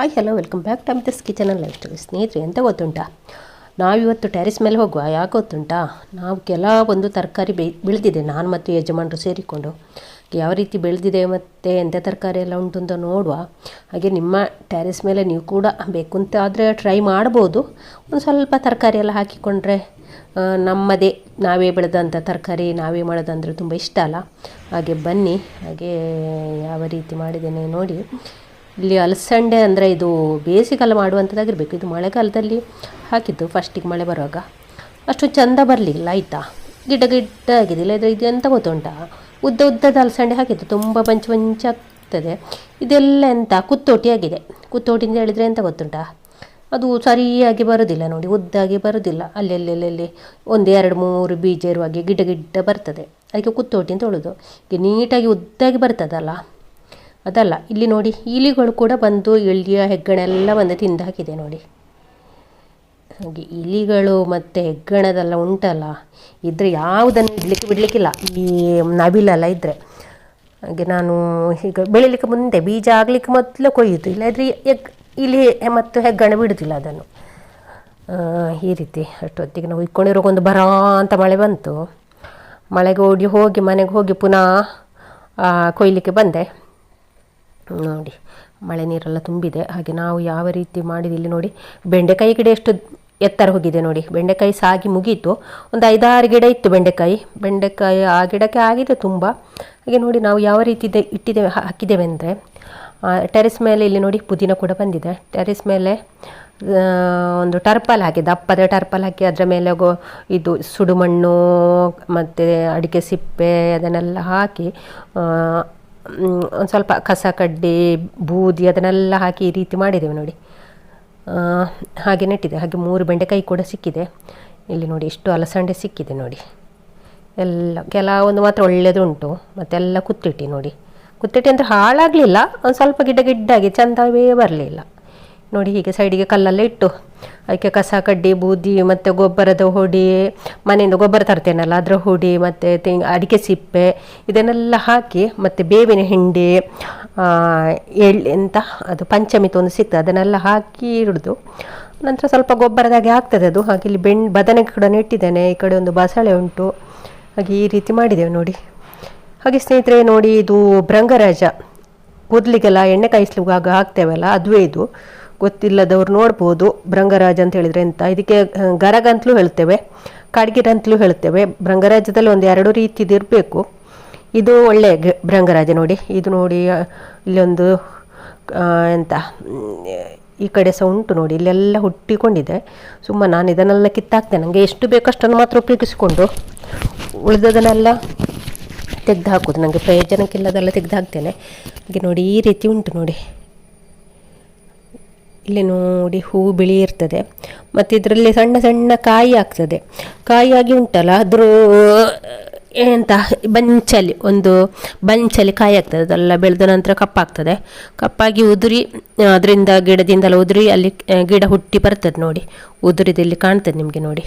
Hi hello welcome back to Amita's kitchen lifestyle ಸ್ನೇಹಿತರೆ, ಎಂತ ಗೊತ್ತುಂಟಾ? ನಾವಿವತ್ತು ಟೆರೆಸ್ ಮೇಲೆ ಹೋಗುವ, ಯಾಕೆ ಗೊತ್ತುಂಟಾ? ನಾವು ಕೆಲವೊಂದು ತರಕಾರಿ ಬೆ ಬೆಳೆದಿದೆ, ನಾನು ಮತ್ತು ಯಜಮಾನರು ಸೇರಿಕೊಂಡು. ಯಾವ ರೀತಿ ಬೆಳೆದಿದೆ ಮತ್ತು ಎಂಥ ತರಕಾರಿ ಎಲ್ಲ ಉಂಟು ಅಂತ ನೋಡುವ. ಹಾಗೆ ನಿಮ್ಮ ಟ್ಯಾರಿಸ್ ಮೇಲೆ ನೀವು ಕೂಡ ಬೇಕು ಅಂತ ಆದರೆ ಟ್ರೈ ಮಾಡ್ಬೋದು ಒಂದು ಸ್ವಲ್ಪ ತರಕಾರಿ ಎಲ್ಲ ಹಾಕಿಕೊಂಡ್ರೆ ನಮ್ಮದೇ, ನಾವೇ ಬೆಳೆದಂಥ ತರಕಾರಿ, ನಾವೇ ಮಾಡೋದಂದರೆ ತುಂಬ ಇಷ್ಟ ಅಲ್ಲ. ಹಾಗೆ ಬನ್ನಿ, ಹಾಗೆ ಯಾವ ರೀತಿ ಮಾಡಿದ್ದೇನೆ ನೋಡಿ. ಇಲ್ಲಿ ಅಲಸಂಡೆ ಅಂದರೆ ಇದು ಬೇಸಿಗೆಲ್ಲ ಮಾಡುವಂಥದ್ದಾಗಿರಬೇಕು ಇದು ಮಳೆಗಾಲದಲ್ಲಿ ಹಾಕಿದ್ದು ಫಸ್ಟಿಗೆ ಮಳೆ ಬರುವಾಗ. ಅಷ್ಟು ಚಂದ ಬರಲಿಲ್ಲ, ಆಯಿತಾ? ಗಿಡ ಗಿಡ್ಡ ಆಗಿದೆ. ಇಲ್ಲದ್ರೆ ಇದು ಎಂತ ಗೊತ್ತುಂಟಾ? ಉದ್ದ ಉದ್ದದ ಅಲಸಂಡೆ ಹಾಕಿದ್ದು ತುಂಬ ಪಂಚ ಪಂಚ ಆಗ್ತದೆ. ಇದೆಲ್ಲ ಎಂತ? ಕುತ್ತೋಟಿ ಆಗಿದೆ. ಕುತ್ತೋಟಿ ಅಂತ ಹೇಳಿದರೆ ಎಂತ ಗೊತ್ತುಂಟಾ? ಅದು ಸರಿಯಾಗಿ ಬರೋದಿಲ್ಲ ನೋಡಿ, ಉದ್ದಾಗಿ ಬರೋದಿಲ್ಲ. ಅಲ್ಲೆಲ್ಲೆಲ್ಲೆಲ್ಲಿ ಒಂದು ಎರಡು ಮೂರು ಬೀಜ ಇರುವಾಗೆ ಗಿಡ್ಡ ಗಿಡ್ಡ ಬರ್ತದೆ. ಅದಕ್ಕೆ ಕುತ್ತೋಟಿ ಅಂತ ಹೇಳೋದು. ಈಗ ನೀಟಾಗಿ ಉದ್ದಾಗಿ ಬರ್ತದಲ್ಲ? ಅದಲ್ಲ, ಇಲ್ಲಿ ನೋಡಿ, ಇಲಿಗಳು ಕೂಡ ಬಂದು ಎಳ್ಳಿಯ ಹೆಗ್ಗಣೆಲ್ಲ ಬಂದು ತಿಂದು ಹಾಕಿದೆ ನೋಡಿ. ಹಾಗೆ ಇಲಿಗಳು ಮತ್ತು ಹೆಗ್ಗಣದೆಲ್ಲ ಉಂಟಲ್ಲ, ಇದ್ರೆ ಯಾವುದನ್ನು ಇಡ್ಲಿಕ್ಕೆ ಬಿಡಲಿಕ್ಕಿಲ್ಲ, ಈ ನವಿಲೆಲ್ಲ ಇದ್ದರೆ ಹಾಗೆ ನಾನು ಈಗ ಬೆಳಿಲಿಕ್ಕೆ ಮುಂದೆ, ಬೀಜ ಆಗಲಿಕ್ಕೆ ಮೊದಲು ಕೊಯ್ಯಿತು ಇಲ್ಲಾದರೆ ಎಗ್, ಇಲಿ ಮತ್ತು ಹೆಗ್ಗಣ ಬಿಡುತ್ತಿಲ್ಲ ಅದನ್ನು. ಈ ರೀತಿ ಅಷ್ಟೊತ್ತಿಗೆ ನಾವು ಇಟ್ಕೊಂಡಿರೋ ಒಂದು ಬರ ಅಂತ ಮಳೆ ಬಂತು. ಮಳೆಗೆ ಓಡಿ ಹೋಗಿ, ಮನೆಗೆ ಹೋಗಿ ಪುನಃ ಕೊಯ್ಲಿಕ್ಕೆ ಬಂದೆ. ನೋಡಿ, ಮಳೆ ನೀರೆಲ್ಲ ತುಂಬಿದೆ. ಹಾಗೆ ನಾವು ಯಾವ ರೀತಿ ಮಾಡಿದ ಇಲ್ಲಿ ನೋಡಿ, ಬೆಂಡೆಕಾಯಿ ಗಿಡ ಎಷ್ಟು ಎತ್ತರ ಹೋಗಿದೆ ನೋಡಿ. ಬೆಂಡೆಕಾಯಿ ಸಾಗಿ ಮುಗೀತು. ಒಂದು ಐದಾರು ಗಿಡ ಇತ್ತು ಬೆಂಡೆಕಾಯಿ. ಬೆಂಡೆಕಾಯಿ ಆ ಗಿಡಕ್ಕೆ ಆಗಿದೆ ತುಂಬ. ಹಾಗೆ ನೋಡಿ ನಾವು ಯಾವ ರೀತಿ ಇಟ್ಟಿದ್ದೇವೆ ಹಾಕಿದ್ದೇವೆ ಅಂದರೆ ಟೆರೆಸ್ ಮೇಲೆ ಇಲ್ಲಿ ನೋಡಿ ಪುದೀನ ಕೂಡ ಬಂದಿದೆ. ಟೆರೆಸ್ ಮೇಲೆ ಒಂದು ಟರ್ಪಲ್ ಹಾಕಿ ದಪ್ಪದ ಟರ್ಪಲ್ ಹಾಕಿ ಅದರ ಮೇಲೆ ಗೋ ಇದು ಸುಡುಮಣ್ಣು, ಮತ್ತು ಅಡಿಕೆ ಸಿಪ್ಪೆ ಅದನ್ನೆಲ್ಲ ಹಾಕಿ ಒಂದು ಸ್ವಲ್ಪ ಕಸ ಕಡ್ಡಿ, ಬೂದಿ ಅದನ್ನೆಲ್ಲ ಹಾಕಿ ಈ ರೀತಿ ಮಾಡಿದ್ದೇವೆ ನೋಡಿ. ಹಾಗೆ ನೆಟ್ಟಿದೆ. ಹಾಗೆ ಮೂರು ಬೆಂಡೆಕಾಯಿ ಕೂಡ ಸಿಕ್ಕಿದೆ. ಇಲ್ಲಿ ನೋಡಿ ಇಷ್ಟು ಅಲಸಂಡೆ ಸಿಕ್ಕಿದೆ ನೋಡಿ. ಎಲ್ಲ, ಕೆಲವೊಂದು ಮಾತ್ರ ಒಳ್ಳೆಯದುಂಟು ಮತ್ತೆಲ್ಲ ಕುತ್ತಿಟ್ಟಿ ನೋಡಿ. ಕುತ್ತಿಟ್ಟಿ ಅಂದರೆ ಹಾಳಾಗಲಿಲ್ಲ. ಒಂದು ಸ್ವಲ್ಪ ಗಿಡ್ಡ ಗಿಡ್ಡಾಗಿ ಚಂದವೇ ಬರಲಿಲ್ಲ. ನೋಡಿ ಹೀಗೆ ಸೈಡಿಗೆ ಕಲ್ಲೆಲ್ಲ ಇಟ್ಟು, ಅದಕ್ಕೆ ಕಸ, ಕಡ್ಡಿ, ಬೂದಿ ಮತ್ತು ಗೊಬ್ಬರದ ಹುಡಿ, ಮನೆಯಿಂದ ಗೊಬ್ಬರ ತರ್ತೇನಲ್ಲ ಅದರ ಹುಡಿ ಮತ್ತು ತೆಂಗ್, ಅಡಿಕೆ ಸಿಪ್ಪೆ ಇದನ್ನೆಲ್ಲ ಹಾಕಿ ಮತ್ತು ಬೇವಿನ ಹಿಂಡಿ ಎಳ್ಳಿ ಎಂತ ಅದು ಪಂಚಮಿತ ಒಂದು ಸಿಗ್ತದೆ, ಅದನ್ನೆಲ್ಲ ಹಾಕಿ ಹಿಡಿದು ನಂತರ ಸ್ವಲ್ಪ ಗೊಬ್ಬರದಾಗೆ ಆಗ್ತದೆ ಅದು. ಹಾಗೆ ಇಲ್ಲಿ ಬೆಣ್ ಬದನೆ ಕೂಡ ನೆಟ್ಟಿದ್ದೇನೆ. ಈ ಕಡೆ ಒಂದು ಬಸಳೆ ಉಂಟು. ಹಾಗೆ ಈ ರೀತಿ ಮಾಡಿದ್ದೇವೆ ನೋಡಿ. ಹಾಗೆ ಸ್ನೇಹಿತರೆ ನೋಡಿ ಇದು ಭೃಂಗರಾಜ. ಕೂದಲಿಗೆಲ್ಲ ಎಣ್ಣೆ ಕಾಯಿಸ್ಲಿವಾಗ ಹಾಕ್ತೇವಲ್ಲ, ಅದುವೇ ಇದು. ಗೊತ್ತಿಲ್ಲದವ್ರು ನೋಡ್ಬೋದು ಭೃಂಗರಾಜ ಅಂತ ಹೇಳಿದ್ರೆ ಎಂತ. ಇದಕ್ಕೆ ಗರಗ ಅಂತಲೂ ಹೇಳ್ತೇವೆ ಕಾಡ್ಗಿರ ಅಂತಲೂ ಹೇಳ್ತೇವೆ. ಭೃಂಗರಾಜದಲ್ಲಿ ಒಂದು ಎರಡು ರೀತಿದು ಇರಬೇಕು ಇದು ಒಳ್ಳೆ ಭೃಂಗರಾಜ ನೋಡಿ. ಇದು ನೋಡಿ ಇಲ್ಲೊಂದು ಎಂತ, ಈ ಕಡೆ ಸಹ ಉಂಟು ನೋಡಿ. ಇಲ್ಲೆಲ್ಲ ಹುಟ್ಟಿಕೊಂಡಿದೆ. ಸುಮ್ಮ ನಾನು ಇದನ್ನೆಲ್ಲ ಕಿತ್ತಾಕ್ತೇನೆ. ನನಗೆ ಎಷ್ಟು ಬೇಕಷ್ಟನ್ನು ಮಾತ್ರ ಉಪಯೋಗಿಸಿಕೊಂಡು ಉಳಿದದನ್ನೆಲ್ಲ ತೆಗೆದು ಹಾಕೋದು ನನಗೆ ಪ್ರಯೋಜನಕ್ಕಿಲ್ಲದೆಲ್ಲ ತೆಗೆದು ಹಾಕ್ತೇನೆ. ಹಾಗೆ ನೋಡಿ, ಈ ರೀತಿ ಉಂಟು ನೋಡಿ. ಇಲ್ಲಿ ನೋಡಿ ಹೂ ಬಿಳಿ ಇರ್ತದೆ. ಮತ್ತು ಇದರಲ್ಲಿ ಸಣ್ಣ ಸಣ್ಣ ಕಾಯಿ ಆಗ್ತದೆ. ಕಾಯಿಯಾಗಿ ಉಂಟಲ್ಲ, ಅದ್ರ ಎಂತ ಬಂಚಲಿ ಒಂದು ಬಂಚಲಿ ಕಾಯಿ ಆಗ್ತದೆ. ಅದೆಲ್ಲ ಬೆಳೆದ ನಂತರ ಕಪ್ಪಾಗ್ತದೆ. ಕಪ್ಪಾಗಿ ಉದುರಿ, ಅದರಿಂದ ಗಿಡದಿಂದೆಲ್ಲ ಉದುರಿ, ಅಲ್ಲಿ ಗಿಡ ಹುಟ್ಟಿ ಬರ್ತದೆ ನೋಡಿ. ಉದುರಿದಲ್ಲಿ ಕಾಣ್ತದೆ ನಿಮಗೆ ನೋಡಿ.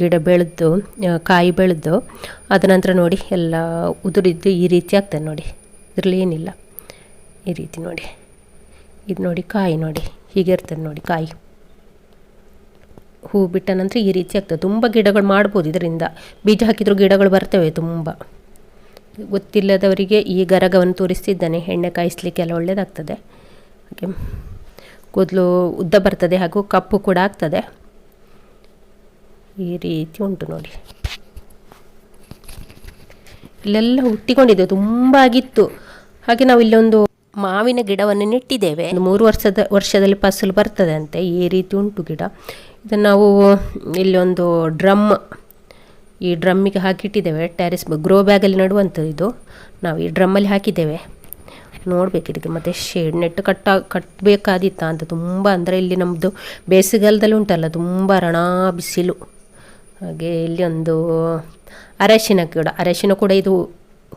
ಗಿಡ ಬೆಳೆದು ಕಾಯಿ ಬೆಳೆದು, ಅದ ನಂತರ ನೋಡಿ ಎಲ್ಲ ಉದುರಿದ್ದು ಈ ರೀತಿ ಆಗ್ತದೆ ನೋಡಿ. ಇದರಲ್ಲಿ ಏನಿಲ್ಲ. ಈ ರೀತಿ ನೋಡಿ. ಇದು ನೋಡಿ ಕಾಯಿ ನೋಡಿ. ಹೀಗೆ ಇರ್ತದೆ ನೋಡಿ ಕಾಯಿ. ಹೂ ಬಿಟ್ಟ ನಂತರ ಈ ರೀತಿ ಆಗ್ತದೆ. ತುಂಬ ಗಿಡಗಳು ಮಾಡ್ಬೋದು ಇದರಿಂದ. ಬೀಜ ಹಾಕಿದ್ರು ಗಿಡಗಳು ಬರ್ತವೆ ತುಂಬ. ಗೊತ್ತಿಲ್ಲದವರಿಗೆ ಈ ಗರಗವನ್ನು ತೋರಿಸ್ತಿದ್ದಾನೆ. ಎಣ್ಣೆ ಕಾಯಿಸ್ಲಿಕ್ಕೆಲ್ಲ ಒಳ್ಳೆಯದಾಗ್ತದೆ ಹಾಗೆ ಕೂದಲು ಉದ್ದ ಬರ್ತದೆ ಹಾಗೂ ಕಪ್ಪು ಕೂಡ ಆಗ್ತದೆ. ಈ ರೀತಿ ಉಂಟು ನೋಡಿ. ಇಲ್ಲೆಲ್ಲ ಹುಟ್ಟಿಕೊಂಡಿದ್ದೆವು. ತುಂಬ ಆಗಿತ್ತು. ಹಾಗೆ ನಾವು ಇಲ್ಲೊಂದು ಮಾವಿನ ಗಿಡವನ್ನು ನೆಟ್ಟಿದ್ದೇವೆ. ಮೂರು ವರ್ಷದ, ವರ್ಷದಲ್ಲಿ ಫಸಲು ಬರ್ತದೆ ಅಂತೆ ಈ ರೀತಿ ಉಂಟು ಗಿಡ. ಇದನ್ನು ನಾವು ಇಲ್ಲೊಂದು ಡ್ರಮ್, ಈ ಡ್ರಮ್ಮಿಗೆ ಹಾಕಿಟ್ಟಿದ್ದೇವೆ. ಟ್ಯಾರಿಸ್ ಗ್ರೋ ಬ್ಯಾಗಲ್ಲಿ ನಡುವಂಥದ್ದು ಇದು. ನಾವು ಈ ಡ್ರಮ್ಮಲ್ಲಿ ಹಾಕಿದ್ದೇವೆ. ನೋಡ್ಬೇಕು ಇದಕ್ಕೆ ಮತ್ತು ಶೇಡ್, ನೆಟ್ಟು ಕಟ್ಟ ಕಟ್ಟಬೇಕಾದಿತ್ತ ಅಂತ. ತುಂಬ ಅಂದರೆ ಇಲ್ಲಿ ನಮ್ಮದು ಬೇಸಿಗೆಗಾಲದಲ್ಲಿ ಉಂಟಲ್ಲ, ತುಂಬ ರಣ ಬಿಸಿಲು. ಹಾಗೆ ಇಲ್ಲಿ ಒಂದು ಅರಶಿನ ಕೂಡ ಅರಶಿನ ಕೂಡ ಇದು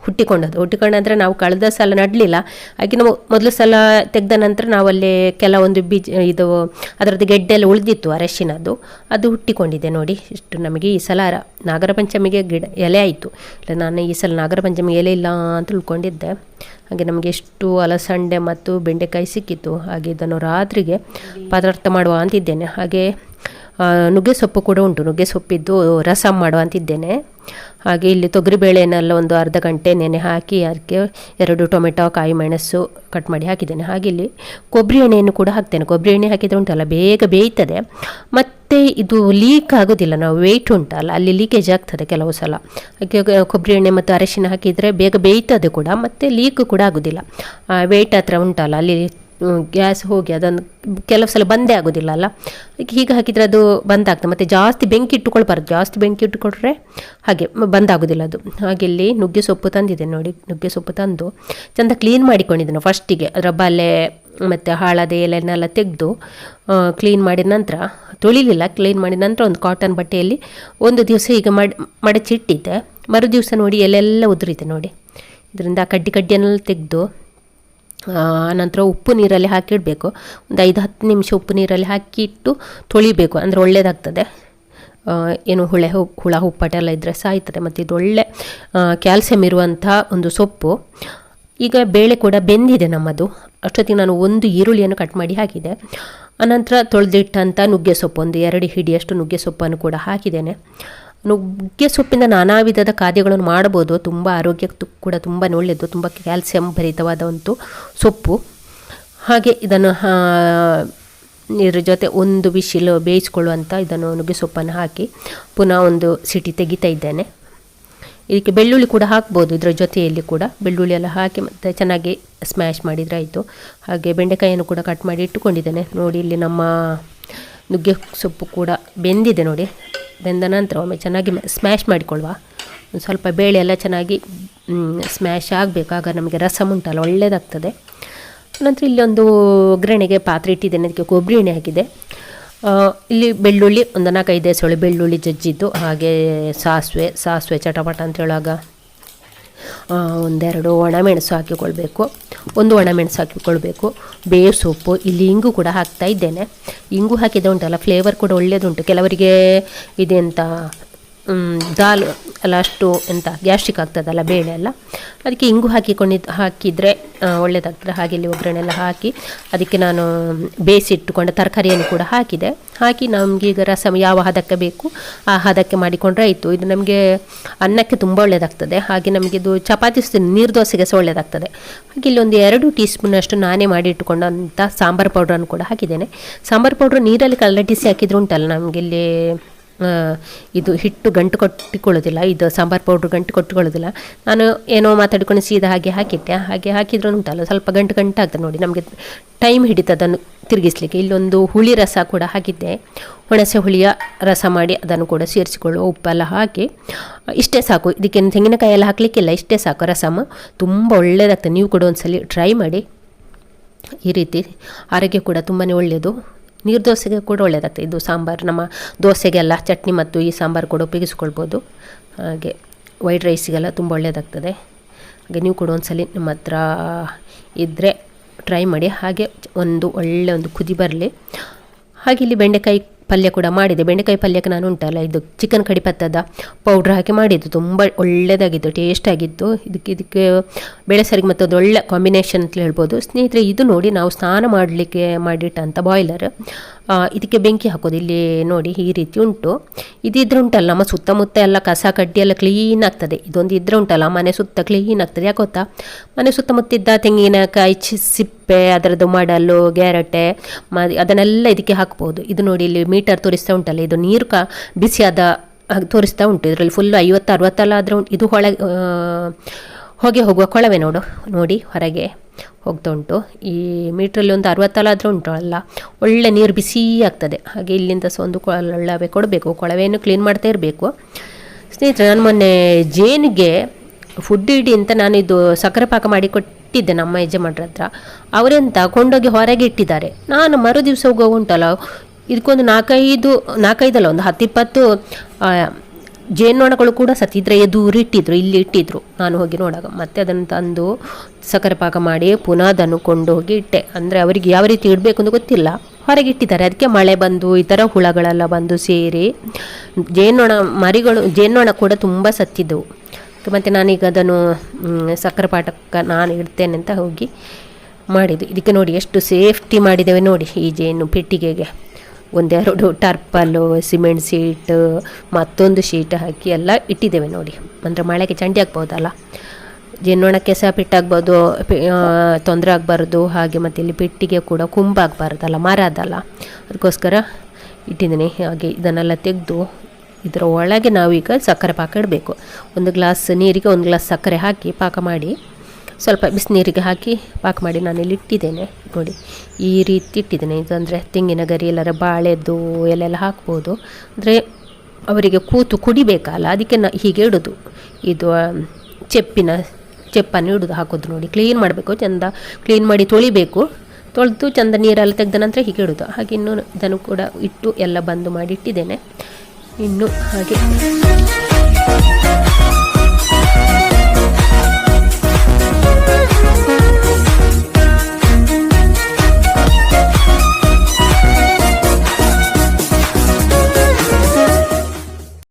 ಹುಟ್ಟಿಕೊಂಡದ್ದು. ಹುಟ್ಟಿಕೊಂಡಂದ್ರೆ ನಾವು ಕಳೆದ ಸಲ ನಡಲಿಲ್ಲ. ಹಾಗೆ ನಾವು ಮೊದಲು ಸಲ ತೆಗೆದ ನಂತರ ನಾವಲ್ಲಿ ಕೆಲವೊಂದು ಬೀಜ, ಇದು ಅದರದ್ದು ಗೆಡ್ಡೆಲ್ಲ ಉಳಿದಿತ್ತು ಅರಶಿನದ್ದು. ಅದು ಹುಟ್ಟಿಕೊಂಡಿದೆ ನೋಡಿ. ಇಷ್ಟು ನಮಗೆ ಈ ಸಲ ನಾಗರ ಪಂಚಮಿಗೆ ಗಿಡ, ಎಲೆ ಆಯಿತು. ಇಲ್ಲ, ನಾನು ಈ ಸಲ ನಾಗರ ಪಂಚಮಿಗೆ ಎಲೆ ಇಲ್ಲ ಅಂತ ಉಳ್ಕೊಂಡಿದ್ದೆ. ಹಾಗೆ ನಮಗೆ ಎಷ್ಟು ಅಲಸಂಡೆ ಮತ್ತು ಬೆಂಡೆಕಾಯಿ ಸಿಕ್ಕಿತ್ತು. ಹಾಗೆ ಇದನ್ನು ರಾತ್ರಿಗೆ ಪದಾರ್ಥ ಮಾಡುವ ಅಂತಿದ್ದೇನೆ. ಹಾಗೆ ನುಗ್ಗೆ ಸೊಪ್ಪು ಕೂಡ ಉಂಟು. ನುಗ್ಗೆ ಸೊಪ್ಪಿದ್ದು ರಸಂ ಮಾಡುವ ಅಂತಿದ್ದೇನೆ. ಹಾಗೆ ಇಲ್ಲಿ ತೊಗರಿಬೇಳೆನೆಲ್ಲ ಒಂದು ಅರ್ಧ ಗಂಟೆ ನೆನೆ ಹಾಕಿ ಅದಕ್ಕೆ ಎರಡು ಟೊಮೆಟೊ, ಕಾಯಿ ಮೆಣಸು ಕಟ್ ಮಾಡಿ ಹಾಕಿದ್ದೇನೆ. ಹಾಗೆ ಇಲ್ಲಿ ಕೊಬ್ಬರಿ ಎಣ್ಣೆಯನ್ನು ಕೂಡ ಹಾಕ್ತೇನೆ. ಕೊಬ್ಬರಿ ಎಣ್ಣೆ ಹಾಕಿದರೆ ಉಂಟಲ್ಲ, ಬೇಗ ಬೇಯ್ತದೆ. ಮತ್ತು ಇದು ಲೀಕ್ ಆಗೋದಿಲ್ಲ, ನಾವು ವೆಯ್ಟ್ ಉಂಟಲ್ಲ, ಅಲ್ಲಿ ಲೀಕೇಜ್ ಆಗ್ತದೆ ಕೆಲವು ಸಲ. ಕೊಬ್ಬರಿ ಎಣ್ಣೆ ಮತ್ತು ಅರಶಿನ ಹಾಕಿದರೆ ಬೇಗ ಬೇಯ್ತದೆ ಕೂಡ, ಮತ್ತು ಲೀಕ್ ಕೂಡ ಆಗೋದಿಲ್ಲ. ವೆಯ್ಟ್ ಹತ್ರ ಉಂಟಲ್ಲ, ಅಲ್ಲಿ ಗ್ಯಾಸ್ ಹೋಗಿ ಅದನ್ನು ಕೆಲವು ಸಲ ಬಂದೇ ಆಗೋದಿಲ್ಲ ಅಲ್ಲ? ಹೀಗೆ ಹಾಕಿದರೆ ಅದು ಬಂದಾಗ್ತದೆ. ಮತ್ತು ಜಾಸ್ತಿ ಬೆಂಕಿ ಇಟ್ಟುಕೊಳ್ಬಾರ್ದು. ಜಾಸ್ತಿ ಬೆಂಕಿ ಇಟ್ಟುಕೊಟ್ರೆ ಹಾಗೆ ಬಂದಾಗೋದಿಲ್ಲ ಅದು. ಹಾಗೆ ಇಲ್ಲಿ ನುಗ್ಗೆ ಸೊಪ್ಪು ತಂದಿದೆ ನೋಡಿ. ನುಗ್ಗೆ ಸೊಪ್ಪು ತಂದು ಚೆಂದ ಕ್ಲೀನ್ ಮಾಡಿಕೊಂಡಿದ್ದೇನೆ ಫಸ್ಟಿಗೆ ಅದರ ಬಲೆ, ಮತ್ತು ಹಾಳಾದ ಎಲೆನೆಲ್ಲ ತೆಗೆದು ಕ್ಲೀನ್ ಮಾಡಿದ ನಂತರ, ತೊಳಿಲಿಲ್ಲ. ಕ್ಲೀನ್ ಮಾಡಿದ ನಂತರ ಒಂದು ಕಾಟನ್ ಬಟ್ಟೆಯಲ್ಲಿ ಒಂದು ದಿವಸ ಈಗ ಮಡಿ, ಮಡಚಿಟ್ಟಿದ್ದೆ. ಮರು ದಿವಸ ನೋಡಿ ಎಲೆಲ್ಲ ಉದುರಿದೆ ನೋಡಿ. ಇದರಿಂದ ಕಡ್ಡಿ ಕಡ್ಡಿಯನ್ನೆಲ್ಲ ತೆಗೆದು ಆನಂತರ ಉಪ್ಪು ನೀರಲ್ಲಿ ಹಾಕಿಡಬೇಕು. ಒಂದು ಐದು ಹತ್ತು ನಿಮಿಷ ಉಪ್ಪು ನೀರಲ್ಲಿ ಹಾಕಿಟ್ಟು ತೊಳಿಬೇಕು. ಅಂದರೆ ಒಳ್ಳೆಯದಾಗ್ತದೆ ಏನು ಹುಳೆ ಹುಳ ಎಲ್ಲ ಇದ್ದರೆ ಸಾಯ್ತದೆ. ಮತ್ತು ಇದು ಒಳ್ಳೆ ಕ್ಯಾಲ್ಸಿಯಂ ಇರುವಂಥ ಒಂದು ಸೊಪ್ಪು. ಈಗ ಬೇಳೆ ಕೂಡ ಬೆಂದಿದೆ ನಮ್ಮದು. ಅಷ್ಟೊತ್ತಿಗೆ ನಾನು ಒಂದು ಈರುಳ್ಳಿಯನ್ನು ಕಟ್ ಮಾಡಿ ಹಾಕಿದೆ. ಅನಂತರ ತೊಳೆದಿಟ್ಟಂಥ ನುಗ್ಗೆ ಸೊಪ್ಪು, ಒಂದು ಎರಡು ಹಿಡಿಯಷ್ಟು ನುಗ್ಗೆ ಸೊಪ್ಪನ್ನು ಕೂಡ ಹಾಕಿದ್ದೇನೆ. ನುಗ್ಗೆ ಸೊಪ್ಪಿಂದ ನಾನಾ ವಿಧದ ಖಾದ್ಯಗಳನ್ನು ಮಾಡಬಹುದು ತುಂಬ ಆರೋಗ್ಯಕ್ಕೆ ಕೂಡ ತುಂಬ ಒಳ್ಳೆಯದು. ತುಂಬ ಕ್ಯಾಲ್ಸಿಯಂ ಭರಿತವಾದ ಒಂದು ಸೊಪ್ಪು. ಹಾಗೆ ಇದನ್ನು ಇದರ ಜೊತೆ ಒಂದು ಬಿಸಿಲು ಬೇಯಿಸ್ಕೊಳ್ಳುವಂಥ ಇದನ್ನು ನುಗ್ಗೆ ಸೊಪ್ಪನ್ನು ಹಾಕಿ ಪುನಃ ಒಂದು ಸಿಟಿ ತೆಗಿತಾ ಇದ್ದೇನೆ. ಇದಕ್ಕೆ ಬೆಳ್ಳುಳ್ಳಿ ಕೂಡ ಹಾಕ್ಬೋದು. ಇದರ ಜೊತೆಯಲ್ಲಿ ಕೂಡ ಬೆಳ್ಳುಳ್ಳಿ ಎಲ್ಲ ಹಾಕಿ ಮತ್ತು ಚೆನ್ನಾಗಿ ಸ್ಮ್ಯಾಶ್ ಮಾಡಿದರೆ ಆಯಿತು. ಹಾಗೆ ಬೆಂಡೆಕಾಯಿಯನ್ನು ಕೂಡ ಕಟ್ ಮಾಡಿ ಇಟ್ಟುಕೊಂಡಿದ್ದೇನೆ. ನೋಡಿ, ಇಲ್ಲಿ ನಮ್ಮ ನುಗ್ಗೆ ಸೊಪ್ಪು ಕೂಡ ಬೆಂದಿದೆ ನೋಡಿ. ಬೆಂದ ನಂತರ ಒಮ್ಮೆ ಚೆನ್ನಾಗಿ ಸ್ಮ್ಯಾಶ್ ಮಾಡಿಕೊಳ್ಳುವ ಒಂದು ಸ್ವಲ್ಪ ಬೇಳೆ ಎಲ್ಲ ಚೆನ್ನಾಗಿ ಸ್ಮ್ಯಾಶ್ ಆಗಬೇಕು ಆಗ ನಮಗೆ ರಸಮ್ ಉಂಟಲ್ಲ ಒಳ್ಳೆಯದಾಗ್ತದೆ ನಂತರ ಇಲ್ಲಿ ಒಂದು ಒಗ್ಗರಣೆಗೆ ಪಾತ್ರೆ ಇಟ್ಟಿದ್ದೇನೆ, ಅದಕ್ಕೆ ಕೊಬ್ಬರಿ ಎಣ್ಣೆ ಹಾಕಿದೆ ಇಲ್ಲಿ ಬೆಳ್ಳುಳ್ಳಿ, ಒಂದು ನಾಲ್ಕೈದು ಸೊಳ್ಳೆ ಬೆಳ್ಳುಳ್ಳಿ ಜಜ್ಜಿದ್ದು, ಹಾಗೆ ಸಾಸಿವೆ ಸಾಸಿವೆ ಚಟಪಟ ಅಂತ ಹೇಳುವಾಗ ಒಂದೆರಡು ಒಣಮೆಣಸು ಹಾಕಿಕೊಳ್ಬೇಕು. ಒಂದು ಒಣಮೆಣಸು ಹಾಕಿಕೊಳ್ಬೇಕು. ಬೇವು ಸೊಪ್ಪು, ಇಲ್ಲಿ ಇಂಗು ಕೂಡ ಹಾಕ್ತಾ ಇದ್ದೇನೆ. ಇಂಗು ಹಾಕಿದ ಉಂಟಲ್ಲ ಫ್ಲೇವರ್ ಕೂಡ ಒಳ್ಳೆಯದುಂಟು ಕೆಲವರಿಗೆ ಇದೆಂತ ದಾಲ್ ಎಲ್ಲ ಅಷ್ಟು ಎಂತ ಗ್ಯಾಸ್ಟ್ರಿಕ್ ಆಗ್ತದಲ್ಲ ಬೇಳೆ ಎಲ್ಲ. ಅದಕ್ಕೆ ಇಂಗು ಹಾಕಿಕೊಂಡಿದ್ದು ಹಾಕಿದರೆ ಒಳ್ಳೆಯದಾಗ್ತದೆ ಹಾಗೆ ಇಲ್ಲಿ ಒಗ್ಗರಣೆ ಎಲ್ಲ ಹಾಕಿ ಅದಕ್ಕೆ ನಾನು ಬೇಯಿಸಿಟ್ಟುಕೊಂಡ ತರಕಾರಿಯನ್ನು ಕೂಡ ಹಾಕಿದೆ. ಹಾಕಿ ನಮಗೆ ಈಗ ರಸಮ್ ಯಾವ ಹದಕ್ಕೆ ಬೇಕು ಆ ಹದಕ್ಕೆ ಮಾಡಿಕೊಂಡ್ರೆ ಆಯಿತು. ಇದು ನಮಗೆ ಅನ್ನಕ್ಕೆ ತುಂಬ ಒಳ್ಳೆಯದಾಗ್ತದೆ ಹಾಗೆ ನಮಗೆ ಇದು ಚಪಾತಿ ನೀರು ದೋಸೆಗೆ ಸಹ ಒಳ್ಳೆಯದಾಗ್ತದೆ ಹಾಗೆ ಇಲ್ಲಿ ಒಂದು ಎರಡು ಟೀ ಸ್ಪೂನಷ್ಟು ನಾನೇ ಮಾಡಿ ಇಟ್ಟುಕೊಂಡಂಥ ಸಾಂಬಾರು ಪೌಡ್ರನ್ನು ಕೂಡ ಹಾಕಿದ್ದೇನೆ. ಸಾಂಬಾರು ಪೌಡ್ರ್ ನೀರಲ್ಲಿ ಕಲ್ಲಟಿಸಿ ಹಾಕಿದ್ರು ಉಂಟಲ್ಲ ನಮಗೆ ಇಲ್ಲಿ ಆ, ಇದು ಹಿಟ್ಟು ಗಂಟು ಕೊಟ್ಟಿಕೊಳ್ಳೋದಿಲ್ಲ, ಇದು ಸಾಂಬಾರು ಪೌಡ್ರ್ ಗಂಟು ಕೊಟ್ಟಿಕೊಳ್ಳೋದಿಲ್ಲ. ನಾನು ಏನೋ ಮಾತಾಡಿಕೊಂಡು ಸೀದಾ ಹಾಗೆ ಹಾಕಿಟ್ಟೆ. ಹಾಗೆ ಹಾಕಿದ್ರೂ ಉಂಟಲ್ಲ, ಸ್ವಲ್ಪ ಗಂಟು ಗಂಟು ಆಗ್ತದೆ ನೋಡಿ, ನಮಗೆ ಟೈಮ್ ಹಿಡಿತು ಅದನ್ನು ತಿರುಗಿಸ್ಲಿಕ್ಕೆ. ಇಲ್ಲೊಂದು ಹುಳಿ ರಸ ಕೂಡ ಹಾಕಿದ್ದೆ. ಹುಣಸೆ ಹುಳಿಯ ರಸ ಮಾಡಿ ಅದನ್ನು ಕೂಡ ಸೇರಿಸಿಕೊಳ್ಳುವ ಉಪ್ಪೆಲ್ಲ ಹಾಕಿ, ಇಷ್ಟೇ ಸಾಕು. ಇದಕ್ಕೆ ತೆಂಗಿನಕಾಯಿ ಎಲ್ಲ ಹಾಕಲಿಕ್ಕಿಲ್ಲ, ಇಷ್ಟೇ ಸಾಕು ರಸಮ. ತುಂಬ ಒಳ್ಳೆಯದಾಗ್ತದೆ ನೀವು ಕೂಡ ಒಂದ್ಸಲಿ ಟ್ರೈ ಮಾಡಿ. ಈ ರೀತಿ ಆರೋಗ್ಯ ಕೂಡ ತುಂಬಾ ಒಳ್ಳೆಯದು. ನೀರು ದೋಸೆಗೆ ಕೂಡ ಒಳ್ಳೆಯದಾಗ್ತದೆ ಇದು ಸಾಂಬಾರು, ನಮ್ಮ ದೋಸೆಗೆಲ್ಲ ಚಟ್ನಿ ಮತ್ತು ಈ ಸಾಂಬಾರು ಕೂಡ ಉಪಯೋಗಿಸ್ಕೊಳ್ಬೋದು. ಹಾಗೆ ವೈಟ್ ರೈಸಿಗೆಲ್ಲ ತುಂಬ ಒಳ್ಳೆಯದಾಗ್ತದೆ ಹಾಗೆ ನೀವು ಕೂಡ ಒಂದ್ಸಲಿ ನಿಮ್ಮ ಹತ್ರ ಇದ್ದರೆ ಟ್ರೈ ಮಾಡಿ. ಹಾಗೆ ಒಂದು ಒಳ್ಳೆ ಒಂದು ಕುದಿ ಬರಲಿ. ಹಾಗೆ ಇಲ್ಲಿ ಬೆಂಡೆಕಾಯಿ ಪಲ್ಯ ಕೂಡ ಮಾಡಿದೆ. ಬೆಂಡೆಕಾಯಿ ಪಲ್ಯಕ್ಕೆ ನಾನು ಉಂಟಲ್ಲ, ಇದು ಚಿಕನ್ ಕಡಿ ಪತ್ತದ ಪೌಡ್ರ್ ಹಾಕಿ ಮಾಡಿದ್ದು. ತುಂಬ ಒಳ್ಳೆಯದಾಗಿತ್ತು ಟೇಸ್ಟ್ ಆಗಿತ್ತು. ಇದಕ್ಕೆ ಇದಕ್ಕೆ ಬೇಳೆ ಸರಿಗೆ ಮತ್ತು ಅದು ಒಳ್ಳೆ ಕಾಂಬಿನೇಷನ್ ಅಂತ ಹೇಳ್ಬೋದು. ಸ್ನೇಹಿತರೆ, ಇದು ನೋಡಿ ನಾವು ಸ್ನಾನ ಮಾಡಲಿಕ್ಕೆ ಮಾಡಿಟ್ಟಂಥ ಬಾಯ್ಲರ್ ಇದಕ್ಕೆ ಬೆಂಕಿ ಹಾಕೋದು. ಇಲ್ಲಿ ನೋಡಿ ಈ ರೀತಿ ಉಂಟು. ಇದಿದ್ರೆ ಉಂಟಲ್ಲ, ನಮ್ಮ ಸುತ್ತಮುತ್ತ ಎಲ್ಲ ಕಸ, ಕಡ್ಡಿ ಎಲ್ಲ ಕ್ಲೀನ್ ಆಗ್ತದೆ. ಇದೊಂದು ಇದ್ರೆ ಉಂಟಲ್ಲ, ಮನೆ ಸುತ್ತ ಕ್ಲೀನ್ ಆಗ್ತದೆ. ಯಾಕೆ ಗೊತ್ತಾ? ಮನೆ ಸುತ್ತಮುತ್ತಿದ್ದ ತೆಂಗಿನಕಾಯಿ ಸಿಪ್ಪೆ, ಅದರದ್ದು ಮಡಲು, ಗ್ಯಾರಟೆ, ಮ, ಅದನ್ನೆಲ್ಲ ಇದಕ್ಕೆ ಹಾಕ್ಬೋದು. ಇದು ನೋಡಿ ಇಲ್ಲಿ ಮೀಟರ್ ತೋರಿಸ್ತಾ ಉಂಟಲ್ಲ, ಇದು ನೀರು ಕ, ಬಿಸಿಯಾದ ತೋರಿಸ್ತಾ ಉಂಟು. ಇದರಲ್ಲಿ ಫುಲ್ ಐವತ್ತು ಅರವತ್ತಲ್ಲ ಆದರೆ ಇದು ಹೊಳೆ ಹೊಗೆ ಹೋಗುವ ಕೊಳವೆ ನೋಡು, ನೋಡಿ, ಹೊರಗೆ. ಹೋಗ್ತಾ ಉಂಟು ಈ ಮೀಟ್ರಲ್ಲಿ ಒಂದು ಅರವತ್ತಲ್ಲಾದರೂ ಉಂಟು ಅಲ್ಲ. ಒಳ್ಳೆ ನೀರು ಬಿಸಿ ಆಗ್ತದೆ. ಹಾಗೆ ಇಲ್ಲಿಂದ ಸಹ ಒಂದು ಕೊಳವೆ ಕೊಡಬೇಕು. ಕೊಳವೆಯನ್ನು ಕ್ಲೀನ್ ಮಾಡ್ತಾ ಇರಬೇಕು. ಸ್ನೇಹಿತರೆ, ನಾನು ಮೊನ್ನೆ ಜೇನಿಗೆ ಫುಡ್ ಇಡಿ ಅಂತ ನಾನು ಇದು ಸಕ್ಕರೆ ಪಾಕ ಮಾಡಿ ಕೊಟ್ಟಿದ್ದೆ ನಮ್ಮ ಯಜಮಾನ್ರ ಹತ್ರ. ಅವರೆಂತ ಕೊಂಡೋಗಿ ಹೊರಗೆ ಇಟ್ಟಿದ್ದಾರೆ. ನಾನು ಮರು ದಿವಸ ಹೋಗುವ ಉಂಟಲ್ಲ, ಇದಕ್ಕೊಂದು ನಾಲ್ಕೈದು, ನಾಲ್ಕೈದಲ್ಲ, ಒಂದು ಹತ್ತಿಪ್ಪತ್ತು ಜೇನು ನೋಣಗಳು ಕೂಡ ಸತ್ತಿದ್ರೆ ಎದುರು ಇಟ್ಟಿದ್ರು, ಇಲ್ಲಿ ಇಟ್ಟಿದ್ರು. ನಾನು ಹೋಗಿ ನೋಡಾಗ. ಮತ್ತೆ ಅದನ್ನು ತಂದು ಸಕ್ಕರೆ ಪಾಕ ಮಾಡಿ ಪುನಃ ಅದನ್ನು ಕೊಂಡು ಹೋಗಿ ಇಟ್ಟೆ ಅಂದರೆ ಅವರಿಗೆ ಯಾವ ರೀತಿ ಇಡಬೇಕು ಅಂತ ಗೊತ್ತಿಲ್ಲ. ಹೊರಗೆ ಇಟ್ಟಿದ್ದಾರೆ ಅದಕ್ಕೆ ಮಳೆ ಬಂದು, ಈ ಥರ ಹುಳಗಳೆಲ್ಲ ಬಂದು ಸೇರಿ ಜೇನೊಣ ಮರಿಗಳು ಜೇನೊಣ ಕೂಡ ತುಂಬ ಸತ್ತಿದ್ದವು. ಮತ್ತು ನಾನೀಗ ಅದನ್ನು ಸಕ್ಕರೆ ಪಾಠಕ್ಕೆ ನಾನು ಇಡ್ತೇನೆ ಅಂತ ಹೋಗಿ ಮಾಡಿದ್ದು. ಇದಕ್ಕೆ ನೋಡಿ ಎಷ್ಟು ಸೇಫ್ಟಿ ಮಾಡಿದ್ದೇವೆ ನೋಡಿ ಈ ಜೇನು ಪೆಟ್ಟಿಗೆಗೆ. ಒಂದೆರಡು ಟರ್ಪಲ್ಲು ಸಿಮೆಂಟ್ ಸೀಟ್, ಮತ್ತೊಂದು ಶೀಟ್ ಹಾಕಿ ಎಲ್ಲ ಇಟ್ಟಿದ್ದೇವೆ ನೋಡಿ. ಅಂದರೆ ಮಳೆಗೆ ಚಂಡಿ ಆಗ್ಬೋದಲ್ಲ. ಜೇನೊಣಕ್ಕೆ ಸಹ ಪಿಟ್ಟಾಗ್ಬೋದು ತೊಂದರೆ ಆಗಬಾರ್ದು, ಹಾಗೆ ಮತ್ತು ಇಲ್ಲಿ ಪೆಟ್ಟಿಗೆ ಕೂಡ ಕುಂಬಾಗಬಾರ್ದಲ್ಲ ಮರ ಅದಲ್ಲ ಅದಕ್ಕೋಸ್ಕರ ಇಟ್ಟಿದ್ದೀನಿ. ಹಾಗೆ ಇದನ್ನೆಲ್ಲ ತೆಗೆದು ಇದರ ಒಳಗೆ ನಾವೀಗ ಸಕ್ಕರೆ ಪಾಕ ಇಡಬೇಕು. ಒಂದು ಗ್ಲಾಸ್ ನೀರಿಗೆ ಒಂದು ಗ್ಲಾಸ್ ಸಕ್ಕರೆ ಹಾಕಿ ಪಾಕ ಮಾಡಿ, ಸ್ವಲ್ಪ ಬಿಸಿನೀರಿಗೆ ಹಾಕಿ ಪಾಕ ಮಾಡಿ ನಾನಿಲ್ಲಿ ಇಟ್ಟಿದ್ದೇನೆ. ನೋಡಿ, ಈ ರೀತಿ ಇಟ್ಟಿದ್ದೇನೆ. ಇದು ಅಂದರೆ ತೆಂಗಿನ ಗರಿ, ಎಲ್ಲರ ಬಾಳೆದ್ದು ಎಲ್ಲೆಲ್ಲ ಹಾಕ್ಬೋದು. ಅಂದರೆ ಅವರಿಗೆ ಕೂತು ಕುಡಿಬೇಕಲ್ಲ, ಅದಕ್ಕೆ ನಾ ಹೀಗೆ ಇಡೋದು. ಇದು ಚೆಪ್ಪಿನ ಚೆಪ್ಪನ್ನು ಹಿಡಿದು ಹಾಕೋದು ನೋಡಿ. ಕ್ಲೀನ್ ಮಾಡಬೇಕು, ಚೆಂದ ಕ್ಲೀನ್ ಮಾಡಿ ತೊಳಿಬೇಕು. ತೊಳೆದು ಚೆಂದ ನೀರೆಲ್ಲ ತೆಗೆದ ನಂತರ ಹೀಗೆ ಇಡೋದು. ಹಾಗೆ ಇನ್ನು ಇದನ್ನು ಕೂಡ ಇಟ್ಟು ಎಲ್ಲ ಬಂದು ಮಾಡಿ ಇಟ್ಟಿದ್ದೇನೆ. ಇನ್ನು ಹಾಗೆ.